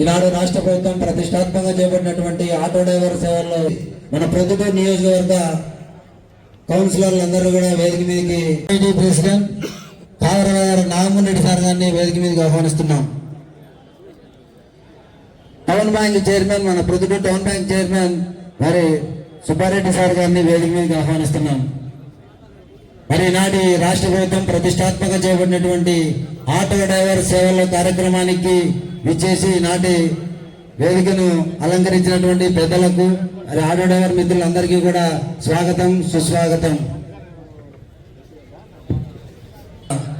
ఈనాడు రాష్ట్ర ప్రభుత్వం ప్రతిష్టాత్మకంగా చేపట్టినటువంటి ఆటో డ్రైవర్ సేవల్లో మన ప్రొద్దుటూరు నియోజకవర్గ కౌన్సిలర్లు అందరూ కూడా వేదిక మీదకి ప్రెసిడెంట్ కావరగారు నాగమోహన్ రెడ్డి సార్ గారిని వేదిక మీదకి ఆహ్వానిస్తున్నాం. టౌన్ బ్యాంక్ చైర్మన్ మన ప్రొద్దుటూరు టౌన్ బ్యాంక్ చైర్మన్ మరి సుబ్బారెడ్డి సార్ గారిని వేదిక మీదకి ఆహ్వానిస్తున్నాం. మరి నాటి రాష్ట్ర ప్రభుత్వం ప్రతిష్టాత్మక చేపట్టినటువంటి ఆటో డ్రైవర్ సేవల కార్యక్రమానికి విచ్చేసి నాటి వేదికను అలంకరించినటువంటి పెద్దలకు మరి ఆటో డ్రైవర్ మిత్రులందరికీ కూడా స్వాగతం సుస్వాగతం.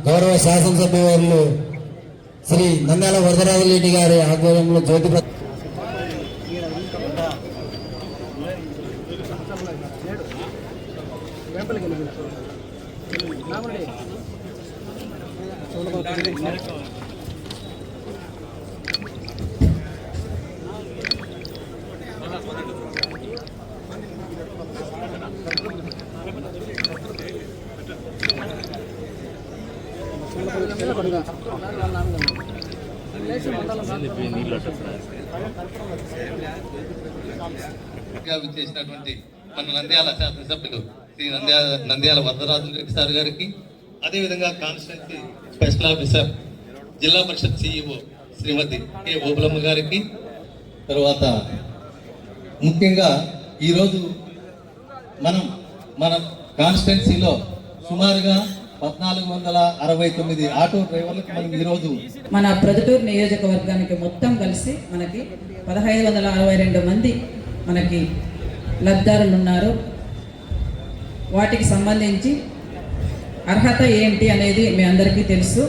గౌరవ శాసనసభ్య వారు శ్రీ నంద్యాల వరదరాజరెడ్డి గారి ఆధ్వర్యంలో జ్యోతి చేసినటువంటి మన నంద్యాల శాసనసభ్యులు శ్రీ నంద్యాల నంద్యాల వరదరాజు రెడ్డి సార్ గారికి అదేవిధంగా constituency special officer Zilla Parishad CEO Shrimati K Obulamma గారికి. తర్వాత ముఖ్యంగా ఈరోజు మనం మన కాన్స్టిట్యున్సీలో సుమారుగా పద్నాలుగు వందల అరవై తొమ్మిది ఆటో డ్రైవర్లకు మనం ఈరోజు మన ప్రొద్దుటూరు నియోజకవర్గానికి మొత్తం కలిసి మనకి పదహైదు వందల అరవై రెండు మంది మనకి లబ్ధారులు ఉన్నారు వాటికి సంబంధించి అర్హత ఏంటి అనేది మీ అందరికీ తెలుసు.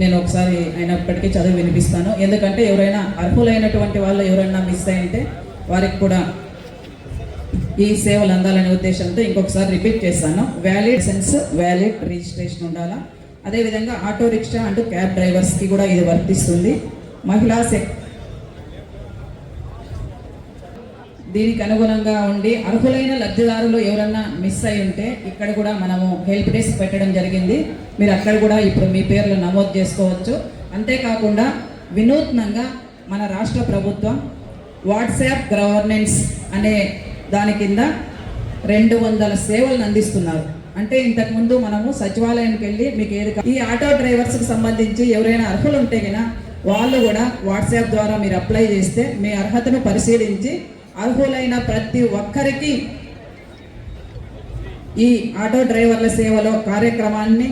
నేను ఒకసారి అయినప్పటికీ చదివి వినిపిస్తాను. ఎందుకంటే ఎవరైనా అర్హులైనటువంటి వాళ్ళు ఎవరైనా మిస్ అయింటే వారికి కూడా ఈ సేవలు అందాలనే ఉద్దేశంతో ఇంకొకసారి రిపీట్ చేస్తాను. వ్యాలిడ్ సెన్స్ వ్యాలిడ్ రిజిస్ట్రేషన్ ఉండాలా? అదేవిధంగా ఆటో రిక్షా అండ్ క్యాబ్ డ్రైవర్స్కి కూడా ఇది వర్తిస్తుంది. మహిళా సెక్ దీనికి అనుగుణంగా ఉండి అర్హులైన లబ్ధిదారులు ఎవరన్నా మిస్ అయి ఉంటే ఇక్కడ కూడా మనము హెల్ప్ డెస్క్ పెట్టడం జరిగింది. మీరు అక్కడ కూడా ఇప్పుడు మీ పేర్లు నమోదు చేసుకోవచ్చు. అంతేకాకుండా వినూత్నంగా మన రాష్ట్ర ప్రభుత్వం వాట్సాప్ గవర్నెన్స్ అనే దాని కింద రెండు వందల సేవలను అందిస్తున్నారు. అంటే ఇంతకుముందు మనము సచివాలయానికి వెళ్ళి మీకు ఏది ఈ ఆటో డ్రైవర్స్కి సంబంధించి ఎవరైనా అర్హులు ఉంటే కనుక వాళ్ళు కూడా వాట్సాప్ ద్వారా మీరు అప్లై చేస్తే మీ అర్హతను పరిశీలించి అర్హులైన ప్రతి ఒక్కరికి ఈ ఆటో డ్రైవర్ల సేవలో కార్యక్రమాన్ని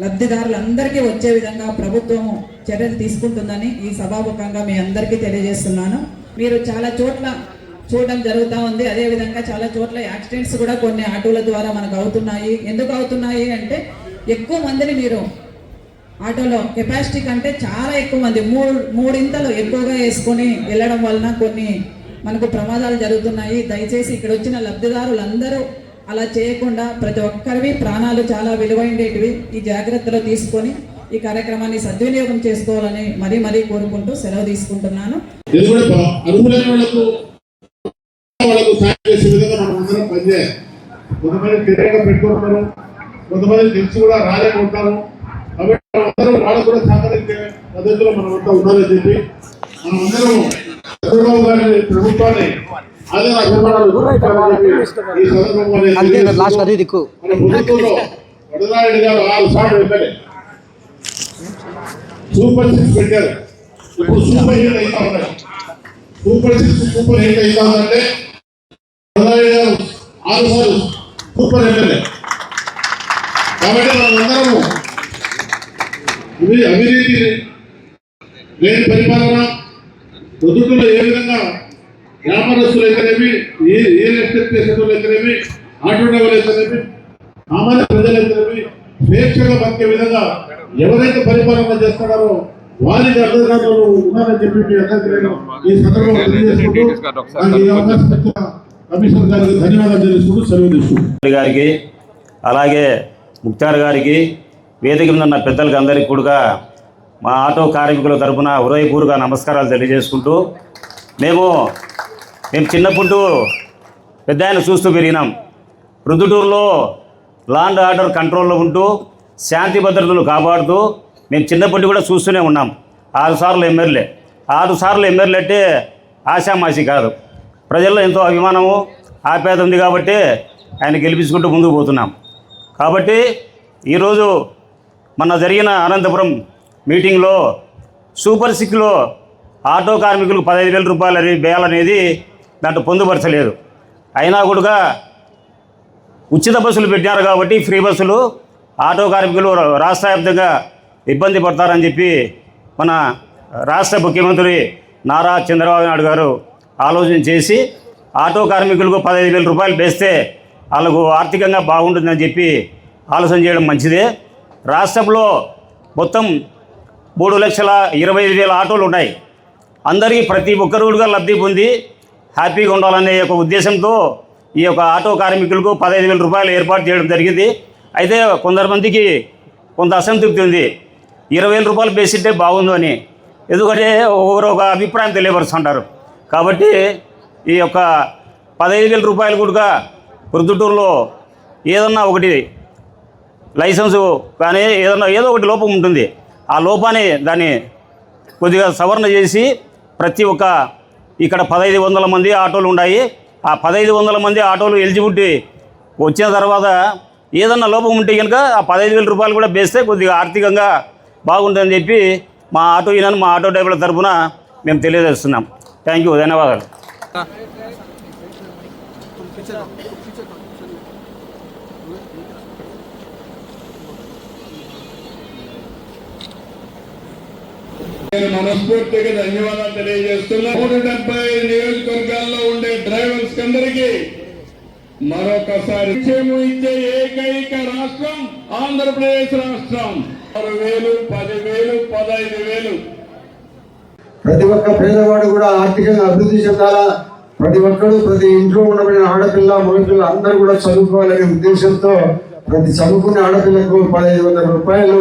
లబ్ధిదారులందరికీ వచ్చే విధంగా ప్రభుత్వము చర్యలు తీసుకుంటుందని ఈ సభాముఖంగా మీ అందరికీ తెలియజేస్తున్నాను. మీరు చాలా చోట్ల చూడడం జరుగుతూ ఉంది. అదేవిధంగా చాలా చోట్ల యాక్సిడెంట్స్ కూడా కొన్ని ఆటోల ద్వారా మనకు అవుతున్నాయి. ఎందుకు అవుతున్నాయి అంటే ఎక్కువ మందిని మీరు ఆటోలో కెపాసిటీ కంటే చాలా ఎక్కువ మంది మూడు మూడింతలు ఎక్కువగా వేసుకొని వెళ్ళడం వలన కొన్ని మనకు ప్రమాదాలు జరుగుతున్నాయి. దయచేసి ఇక్కడ వచ్చిన లబ్ధిదారులందరూ అలా చేయకుండా ప్రతి ఒక్కరివి ప్రాణాలు చాలా విలువైనటివి ఈ జాగ్రత్తలో తీసుకొని ఈ కార్యక్రమాన్ని సద్వినియోగం చేసుకోవాలని మరీ మరీ కోరుకుంటూ సెలవు తీసుకుంటున్నాను. కొంతమంది తెలియక పెట్టుకుంటున్నారు కొంతమంది తెలిసి కూడా రాలేకుంటారు కాబట్టి మనం వాళ్ళకు కూడా సహకరించే పద్ధతిలో మనం అంతా ఉండాలని చెప్పి మనం అందరం గారు ఆరు సార్లు ఎమ్మెల్యే. సూపర్ సిక్స్ పెట్టారు. ఇప్పుడు సూపర్ హీరో అవుతా ఉన్నాయి సూపర్ సిక్స్ సూపర్ హిట్ అవుతా ఉందంటే ఆరు సార్లు సూపర్ ఎమ్మెల్యే. కాబట్టి ఇది అవినీతి లేని పరిపాలన పొద్దుటలో ఏ విధంగా వ్యాపారస్తులు అయితేనేమి ఏ రియల్ ఎస్టేట్ చేసేటోళ్ళు అయితేనేమి ఆటో డ్రైవర్లు అయితేనేమి సామాన్య ప్రజలు అయితేనేమి స్వేచ్ఛగా బతికే విధంగా ఎవరైతే పరిపాలన చేస్తున్నారో వారికి అర్థకారులు ఉన్నారని చెప్పి మీ అందరికీ నేను ఈ సందర్భంగా తెలియజేసుకుంటూ కమిషనర్ గారికి ధన్యవాదాలు తెలుసుకుంటూ సెలవు తీసుకుంటూ గారికి అలాగే ముక్తార్ గారికి వేదిక మీద ఉన్న పెద్దలకి అందరికీ కూడా మా ఆటో కార్మికుల తరపున హృదయపూర్వక నమస్కారాలు తెలియజేసుకుంటూ మేము మేము చిన్నప్పుడు పెద్ద ఆయన చూస్తూ పెరిగినాం. రుదుటూరులో లాండ్ ఆర్డర్ కంట్రోల్లో ఉంటూ శాంతి భద్రతలు కాపాడుతూ మేము చిన్నప్పటి కూడా చూస్తూనే ఉన్నాం. ఆరు సార్లు ఎమ్మెల్యే. ఆరు సార్లు ఎమ్మెల్యే అంటే ఆశామాసి కాదు. ప్రజల్లో ఎంతో అభిమానము ఆప్యాయత ఉంది కాబట్టి ఆయన గెలిపించుకుంటూ ముందుకు పోతున్నాం. కాబట్టి ఈరోజు మన జరిగిన అనంతపురం మీటింగ్లో సూపర్ సిక్లో ఆటో కార్మికులకు పదహైదు వేల రూపాయలు అనేది దాంట్లో పొందుపరచలేదు. అయినా కూడా ఉచిత బస్సులు పెట్టినారు కాబట్టి ఫ్రీ బస్సులు ఆటో కార్మికులు రాష్ట్ర వ్యాప్తంగా ఇబ్బంది పడతారని చెప్పి మన రాష్ట్ర ముఖ్యమంత్రి నారా చంద్రబాబు నాయుడు గారు ఆలోచన చేసి ఆటో కార్మికులకు పదహైదు వేల రూపాయలు వేస్తే వాళ్ళకు ఆర్థికంగా బాగుంటుందని చెప్పి ఆలోచన చేయడం మంచిదే. రాష్ట్రంలో మొత్తం మూడు లక్షల ఇరవై ఐదు వేల ఆటోలు ఉన్నాయి. అందరికీ ప్రతి ఒక్కరుగా లబ్ధి పొంది హ్యాపీగా ఉండాలనే ఒక ఉద్దేశంతో ఈ యొక్క ఆటో కార్మికులకు పదహైదు వేల రూపాయలు ఏర్పాటు చేయడం జరిగింది. అయితే కొందరు కొంత అసంతృప్తి ఉంది. ఇరవై వేల రూపాయలు బేసిట్టే బాగుందో అని. ఎందుకంటే ఒకరు ఒక అభిప్రాయం తెలియపరుస్తుంటారు. కాబట్టి ఈ యొక్క పదహైదు వేల రూపాయలు కూడా ప్రొద్దుటూరులో ఏదన్నా ఒకటి లైసెన్సు కానీ ఏదన్నా ఏదో ఒకటి లోపం ఉంటుంది. ఆ లోపాన్ని దాన్ని కొద్దిగా సవరణ చేసి ప్రతి ఒక్క ఇక్కడ పదహైదు వందల మంది ఆటోలు ఉన్నాయి ఆ పదహైదు వందల మంది ఆటోలు ఎలిజిబిలిటీ వచ్చిన తర్వాత ఏదన్నా లోపం ఉంటే కనుక ఆ పదహైదు వేల రూపాయలు కూడా వేస్తే కొద్దిగా ఆర్థికంగా బాగుంటుందని చెప్పి మా ఆటో యూనియన్ మా ఆటో డ్రైవర్ల తరఫున మేము తెలియజేస్తున్నాం. థ్యాంక్ యూ ధన్యవాదాలు. నేను మనస్ఫూర్తిగా ధన్యవాదాలు తెలియజేస్తున్నా. నూట డెబ్బై నియోజకవర్గాల్లో ఉండే డ్రైవర్స్ అందరికీ మరొకసారి ఇచ్చే ఏకైక రాష్ట్రం ఆంధ్రప్రదేశ్ రాష్ట్రం. ఆరు వేలు పదివేలు పదహైదు వేలు. ప్రతి ఒక్క పేదవాడు కూడా ఆర్థికంగా అభివృద్ధి చెందాలా? ప్రతి ఒక్కరు ప్రతి ఇంట్లో ఉండబడిన ఆడపిల్ల మగపిల్ల అందరూ కూడా చదువుకోవాలనే ఉద్దేశంతో ప్రతి చదువుకున్న ఆడపిల్లకు పదహైదు వందల రూపాయలు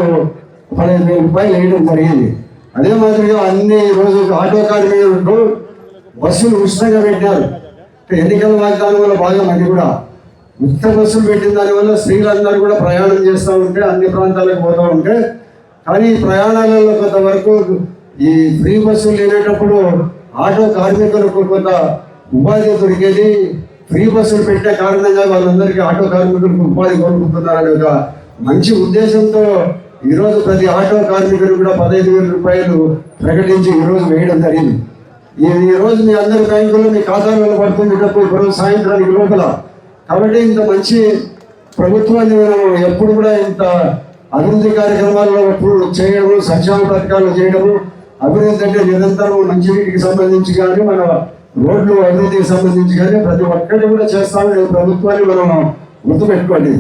పదహైదు వేల రూపాయలు వేయడం జరిగింది. అదే మాదిరిగా అన్ని రోజు ఆటో కార్మికులకు బస్సులు ఉచితంగా పెట్టారు. ఎన్నికల వాగ్దానం వల్ల భాగం అది కూడా ఉచిత బస్సులు పెట్టిన దానివల్ల స్త్రీలందరూ కూడా ప్రయాణం చేస్తూ ఉంటే అన్ని ప్రాంతాలకు పోతూ ఉంటే కానీ ప్రయాణాలలో కొంతవరకు ఈ ఫ్రీ బస్సులు లేనేటప్పుడు ఆటో కార్మికులకు కొంత ఉపాధి దొరికేది. ఫ్రీ బస్సులు పెట్టే కారణంగా వాళ్ళందరికీ ఆటో కార్మికులకు ఉపాధి కోరుకుంటున్నారనే ఒక మంచి ఉద్దేశంతో ఈరోజు ప్రతి ఆటో కార్మికుడు కూడా పదహైదు వేల రూపాయలు ప్రకటించి ఈరోజు వేయడం జరిగింది. ఈ రోజు మీ అందరి బ్యాంకుల్లో మీ ఖాతాలలో పడుతుంది డబ్బు ఇప్పుడు సాయంత్రానికి లోపల. కాబట్టి ఇంత మంచి ప్రభుత్వాన్ని మనం ఎప్పుడు కూడా ఇంత అభివృద్ధి కార్యక్రమాల్లో ఎప్పుడు చేయడము సంక్షేమ పథకాలు చేయడము అభివృద్ధి అంటే నిరంతరం మంచినీటికి సంబంధించి కానీ మన రోడ్లు అభివృద్ధికి సంబంధించి కానీ ప్రతి ఒక్కటి కూడా చేస్తామని ప్రభుత్వాన్ని మనం గుర్తుపెట్టుకోండి.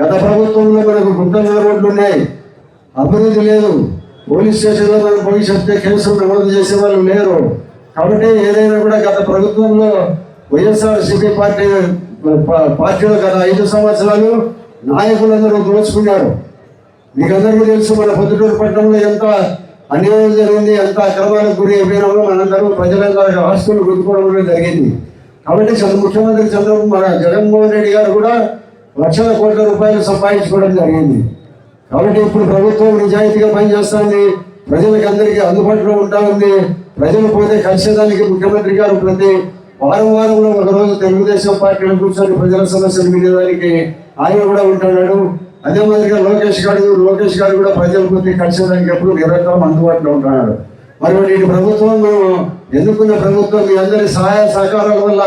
గత ప్రభుత్వంలో మనకు గుంటల రోడ్లు ఉన్నాయి. అభివృద్ధి లేదు. పోలీస్ స్టేషన్లో మనం పోయి చెప్తే కేసులు నమోదు చేసే వాళ్ళు లేరు. కాబట్టి ఏదైనా కూడా గత ప్రభుత్వంలో వైఎస్ఆర్ సిపి పార్టీ పార్టీలో గత ఐదు సంవత్సరాలు నాయకులందరూ దోచుకున్నారు. మీకందరికీ తెలుసు మన పొద్దుటూరు పట్టణంలో ఎంత అన్యాయం జరిగింది ఎంత అక్రమాలకు గురి అయిపోయినామో మనందరూ ప్రజలందరూ ఆస్తులు గుర్తుకోవడం కూడా జరిగింది. కాబట్టి చంద్ర ముఖ్యమంత్రి చంద్రబాబు మన జగన్మోహన్ రెడ్డి గారు కూడా లక్షల కోట్ల రూపాయలు సంపాదించుకోవడం జరిగింది. కాబట్టి ఇప్పుడు ప్రభుత్వం నిజాయితీగా పనిచేస్తుంది. ప్రజలకు అందరికీ అందుబాటులో ఉంటా ఉంది. ప్రజలు పోతే కలిసేదానికి ముఖ్యమంత్రి గారు ప్రతి వారం వారంలో ఒక రోజు తెలుగుదేశం పార్టీలో కూర్చొని ప్రజల సమస్యలు మీదేదానికి ఆయన కూడా ఉంటున్నాడు. అదే మాదిరిగా లోకేష్ గారు లోకేష్ గారు కూడా ప్రజలు పోతే కలిసేదానికి ఎప్పుడు నిరంతరం అందుబాటులో ఉంటున్నాడు. మరి ఇటు ప్రభుత్వం మనం ఎన్నుకున్న ప్రభుత్వం? మీ అందరి సహాయ సహకారాల వల్ల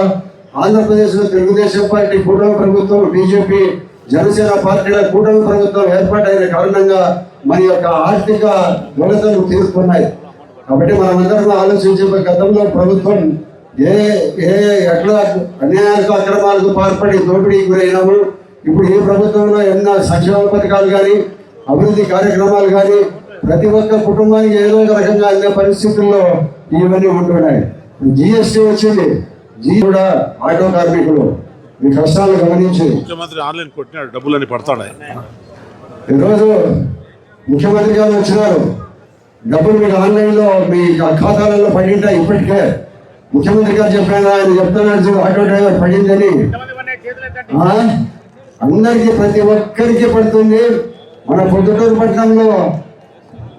ఆంధ్రప్రదేశ్లో తెలుగుదేశం పార్టీ కూటమి ప్రభుత్వం బీజేపీ జనసేన పార్టీల కూటమి ప్రభుత్వం ఏర్పాటైన కారణంగా మన యొక్క ఆర్థిక వ్యవస్థలు తీసుకున్నాయి కాబట్టి మనమందరం ఆలోచించే గతంలో ప్రభుత్వం ఏ ఏ ఎట్లా అన్యాయాలకు అక్రమాలకు పాల్పడి దోపిడీకి గురైనాము. ఇప్పుడు ఈ ప్రభుత్వంలో ఎన్నో సంక్షేమ పథకాలు కానీ అభివృద్ధి కార్యక్రమాలు కానీ ప్రతి ఒక్క కుటుంబానికి ఏదో ఒక రకంగా అందే పరిస్థితుల్లో ఇవన్నీ ఉంటున్నాయి. జిఎస్టీ వచ్చింది. జీ కూడా ఆటో కార్మికులు. మీ కష్టాలు గమనించి ముఖ్యమంత్రి ఆన్లైన్ కొట్టినాడు డబ్బులన్నీ పడతాయి ఈరోజు ముఖ్యమంత్రి గారు వచ్చినారు. డబ్బులు మీకు ఆన్లైన్లో మీ ఖాతాలలో పడింటాయి ఇప్పటికే ముఖ్యమంత్రి గారు చెప్పారు ఆయన చెప్తున్నాడు ఆటో డ్రైవర్ పడిందని? అందరికీ ప్రతి ఒక్కరికి పడుతుంది. మన పొద్దుటూరు పట్టణంలో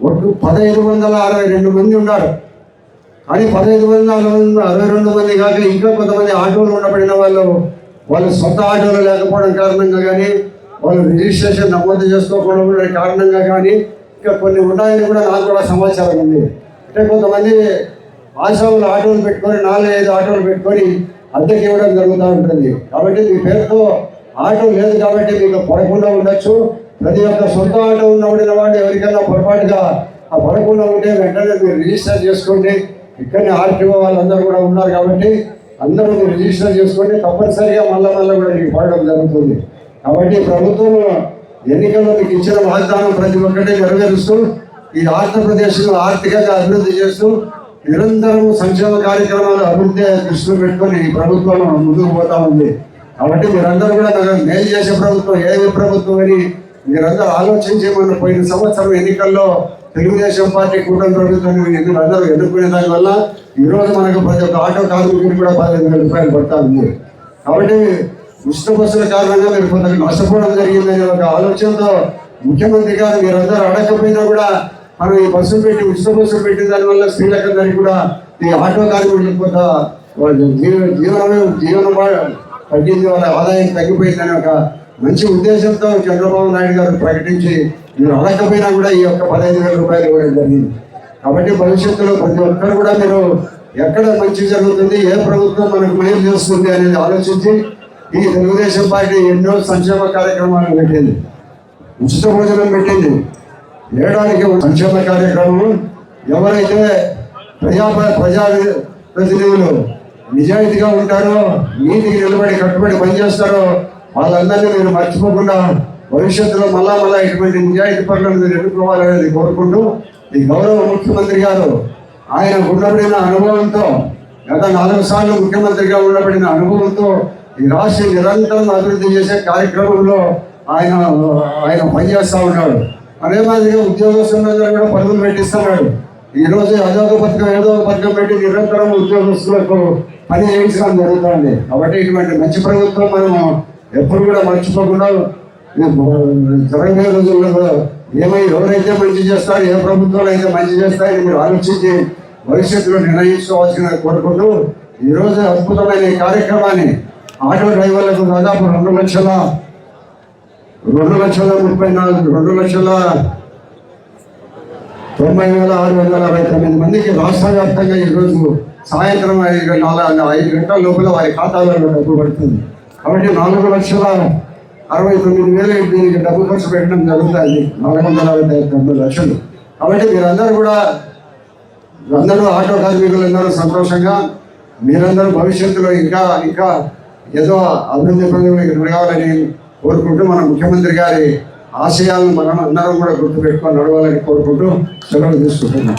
ఒక పదహైదు వందల అరవై రెండు మంది ఉన్నారు. కానీ పదహైదు మంది అరవై రెండు మంది కాక ఇంకా కొంతమంది ఆటోలు ఉండబడిన వాళ్ళు వాళ్ళు సొంత ఆటోలు లేకపోవడం కారణంగా కానీ వాళ్ళు రిజిస్ట్రేషన్ నమోదు చేసుకోకపోవడం కారణంగా కానీ ఇంకా కొన్ని ఉన్నాయని కూడా నాకు కూడా సమాచారం ఉంది. అంటే కొంతమంది ఆశ్రమంలో ఆటోలు పెట్టుకొని నాలుగు ఐదు ఆటోలు పెట్టుకొని అద్దెకి ఇవ్వడం జరుగుతూ ఉంటుంది. కాబట్టి మీ పేరుతో ఆటో లేదు కాబట్టి మీకు పడకుండా ఉండొచ్చు. ప్రతి ఒక్క సొంత ఆటో ఉన్నబడిన వాడు ఎవరికైనా పొరపాటుగా ఆ పడకుండా ఉంటే వెంటనే మీరు రిజిస్టర్ చేసుకోండి. ఇక్కడనే ఆర్టీఓ వాళ్ళందరూ కూడా ఉన్నారు కాబట్టి అందరూ రిజిస్టర్ చేసుకోండి తప్పనిసరిగా మళ్ళా మళ్ళీ కూడా మీకు పడడం జరుగుతుంది. కాబట్టి ప్రభుత్వం ఎన్నికల్లో మీకు ఇచ్చిన వాగ్దానం ప్రతి ఒక్కటి నెరవేరుస్తూ ఈ ఆంధ్రప్రదేశ్ను ఆర్థికంగా అభివృద్ధి చేస్తూ నిరంతరం సంక్షేమ కార్యక్రమాలు అభివృద్ధి దృష్టిలో పెట్టుకొని ఈ ప్రభుత్వం ముందుకు పోతా ఉంది. కాబట్టి మీరందరూ కూడా మేలు చేసే ప్రభుత్వం ఏ ప్రభుత్వం అని మీరందరూ ఆలోచించి మన పోయిన సంవత్సరం ఎన్నికల్లో తెలుగుదేశం పార్టీ కూటమి ప్రభుత్వం అందరూ ఎదుర్కొనే దానివల్ల ఈ రోజు మనకు ప్రతి ఒక్క ఆటో కార్మికుడికి కూడా పదిహేను వేల రూపాయలు పడతా ఉంది. కాబట్టి ఉచిత బస్సుల కారణంగా మీరు కొంత నష్టపోవడం జరిగిందనే ఒక ఆలోచనతో ముఖ్యమంత్రి గారు మీరందరూ అడగకపోయినా కూడా మనం ఈ బస్సులు పెట్టి ఉచిత బస్సులు పెట్టిన దానివల్ల స్త్రీలందరికీ కూడా ఈ ఆటో కార్మికులకు కొంత జీవ జీవనమే జీవన తగ్గింది వాళ్ళ ఆదాయం తగ్గిపోయిందని ఒక మంచి ఉద్దేశంతో చంద్రబాబు నాయుడు గారు ప్రకటించి మీరు అడగకపోయినా కూడా ఈ యొక్క పదహైదు వేల రూపాయలు ఇవ్వడం జరిగింది. కాబట్టి భవిష్యత్తులో ప్రతి ఒక్కరు కూడా మీరు ఎక్కడ మంచి జరుగుతుంది ఏ ప్రభుత్వం మనకు మేలు చేస్తుంది అనేది ఆలోచించి ఈ తెలుగుదేశం పార్టీ ఎన్నో సంక్షేమ కార్యక్రమాలు పెట్టింది. ఉచిత భోజనం పెట్టింది. ఏడాదికి సంక్షేమ కార్యక్రమం ఎవరైతే ప్రజా ప్రజా ప్రతినిధులు నిజాయితీగా ఉంటారో నీతికి నిలబడి కట్టుబడి పనిచేస్తారో వాళ్ళందరినీ మీరు మర్చిపోకుండా భవిష్యత్తులో మళ్ళా మళ్ళా ఇటువంటి నిజాయితీ పనులను మీరు ఎదుర్కోవాలనేది కోరుకుంటూ ఈ గౌరవ ముఖ్యమంత్రి గారు ఆయన ఉండబడిన అనుభవంతో గత నాలుగు సార్లు ముఖ్యమంత్రిగా ఉండబడిన అనుభవంతో ఈ రాష్ట్రం నిరంతరం అభివృద్ధి చేసే కార్యక్రమంలో ఆయన ఆయన పనిచేస్తూ ఉన్నాడు. అదే మాదిరిగా ఉద్యోగస్తులందరూ కూడా పనులు పెట్టిస్తున్నాడు ఈరోజు రోజు అదో పథకం ఏదో ఒక పథకం పెట్టి నిరంతరం ఉద్యోగస్తులకు పని చేయించడం జరుగుతుంది. కాబట్టి ఇటువంటి మంచి ప్రభుత్వం మనము ఎప్పుడు కూడా మర్చిపోకుండా జరగబోయే రోజుల్లో కూడా ఏమై ఎవరైతే మంచి చేస్తారో ఏ ప్రభుత్వాలు అయితే మంచి చేస్తారని మీరు ఆలోచించి భవిష్యత్తులో నిర్ణయించుకోవాల్సిన కోరుకుంటూ ఈరోజు అద్భుతమైన ఈ కార్యక్రమాన్ని ఆటో డ్రైవర్లకు దాదాపు రెండు లక్షల రెండు లక్షల ముప్పై నాలుగు రెండు లక్షల తొంభై వేల ఆరు వందల అరవై తొమ్మిది మందికి రాష్ట్ర వ్యాప్తంగా ఈరోజు సాయంత్రం ఐదు గంటల ఐదు గంటల లోపల వారి ఖాతాలలో డబ్బు పడుతుంది. కాబట్టి నాలుగు లక్షల అరవై తొమ్మిది వేలు దీనికి డబ్బు ఖర్చు పెట్టడం జరుగుతుంది నాలుగు వందల అరవై తొమ్మిది లక్షలు. కాబట్టి మీరందరూ కూడా అందరూ ఆటో కార్మికులు అందరూ సంతోషంగా మీరందరూ భవిష్యత్తులో ఇంకా ఇంకా ఏదో అభివృద్ధి పనులకు జరగాలని కోరుకుంటూ మన ముఖ్యమంత్రి గారి ఆశయాలను మనం అందరం కూడా గుర్తుపెట్టుకొని నడవాలని కోరుకుంటూ సెలవు తీసుకుంటున్నాం.